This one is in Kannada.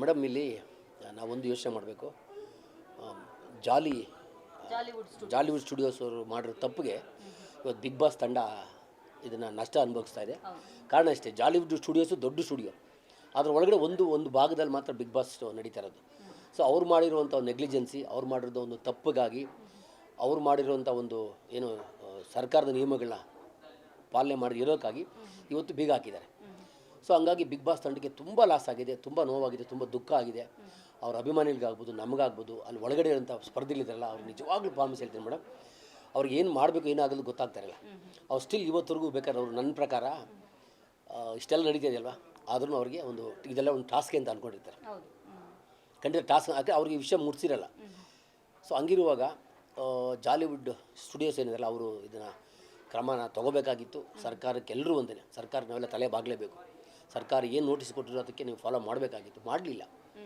ಮೇಡಮ್ ಇಲ್ಲಿ ನಾವೊಂದು ಯೋಚನೆ ಮಾಡಬೇಕು. Jolly Jollywood studios. ಅವರು ಮಾಡಿರೋ ತಪ್ಪಿಗೆ ಇವತ್ತು ಬಿಗ್ ಬಾಸ್ ತಂಡ ಇದನ್ನು ನಷ್ಟ ಅನುಭವಿಸ್ತಾ ಇದೆ. ಕಾರಣ ಅಷ್ಟೇ ಜಾಲಿವುಡ್ ಸ್ಟುಡಿಯೋಸು ದೊಡ್ಡ ಸ್ಟುಡಿಯೋ. ಅದ್ರ ಒಳಗಡೆ ಒಂದು ಒಂದು ಭಾಗದಲ್ಲಿ ಮಾತ್ರ ಬಿಗ್ ಬಾಸ್ ನಡೀತಾ ಇರೋದು. ಸೊ ಅವ್ರು ಮಾಡಿರುವಂಥ ಒಂದು ನೆಗ್ಲಿಜೆನ್ಸಿ ಅವ್ರು ಮಾಡಿರೋದು ಒಂದು ತಪ್ಪಿಗಾಗಿ ಅವ್ರು ಮಾಡಿರುವಂಥ ಒಂದು ಏನು ಸರ್ಕಾರದ ನಿಯಮಗಳನ್ನ ಪಾಲನೆ ಮಾಡಿ ಇರೋಕ್ಕಾಗಿ ಇವತ್ತು ಬೀಗ ಹಾಕಿದ್ದಾರೆ. ಸೊ ಹಂಗಾಗಿ ಬಿಗ್ ಬಾಸ್ ತಂಡಕ್ಕೆ ತುಂಬ ಲಾಸ್ ಆಗಿದೆ ತುಂಬ ನೋವಾಗಿದೆ ತುಂಬ ದುಃಖ ಆಗಿದೆ. ಅವ್ರ ಅಭಿಮಾನಿಗಳಿಗಾಗ್ಬೋದು ನಮಗಾಗ್ಬೋದು ಅಲ್ಲಿ ಒಳಗಡೆ ಇರೋಂಥ ಸ್ಪರ್ಧೆಗಳಿದ್ದಾರಲ್ಲ ಅವ್ರು ನಿಜವಾಗ್ಲೂ ಪ್ರಾಮಿಸ್ ಹೇಳ್ತೀನಿ ಮೇಡಮ್ ಅವ್ರಿಗೆ ಏನು ಮಾಡಬೇಕು ಏನಾಗೋದು ಗೊತ್ತಾಗ್ತಾರಲ್ಲ ಅವ್ರು ಸ್ಟಿಲ್ ಇವತ್ತರೆಗೂ ಬೇಕಾದ್ರೆ ಅವರು ನನ್ನ ಪ್ರಕಾರ ಇಷ್ಟೆಲ್ಲ ನಡೀತಿದೆಯಲ್ವಾ ಆದ್ರೂ ಅವ್ರಿಗೆ ಒಂದು ಇದೆಲ್ಲ ಒಂದು ಟಾಸ್ಕ್ ಅಂತ ಅಂದ್ಕೊಂಡಿರ್ತಾರೆ ಖಂಡಿತ ಟಾಸ್ಕ್ ಹಾಕಿ ಅವ್ರಿಗೆ ವಿಷಯ ಮುಟ್ಸಿರಲ್ಲ ಸೊ ಹಂಗಿರುವಾಗ ಜಾಲಿವುಡ್ ಸ್ಟುಡಿಯೋಸ್ ಏನಿದೆಯಲ್ಲ ಅವರು ಇದನ್ನು ಕ್ರಮನ ತಗೋಬೇಕಾಗಿತ್ತು. ಸರ್ಕಾರಕ್ಕೆ ಎಲ್ಲರೂ ಒಂದೇ ಸರ್ಕಾರ ನಾವೆಲ್ಲ ತಲೆ ಬಾಗಲೇಬೇಕು. ಸರ್ಕಾರ ಏನು ನೋಟಿಸ್ ಕೊಟ್ಟಿರೋ ಅದಕ್ಕೆ ನೀವು ಫಾಲೋ ಮಾಡಬೇಕಾಗಿತ್ತು. ಮಾಡಲಿಲ್ಲ.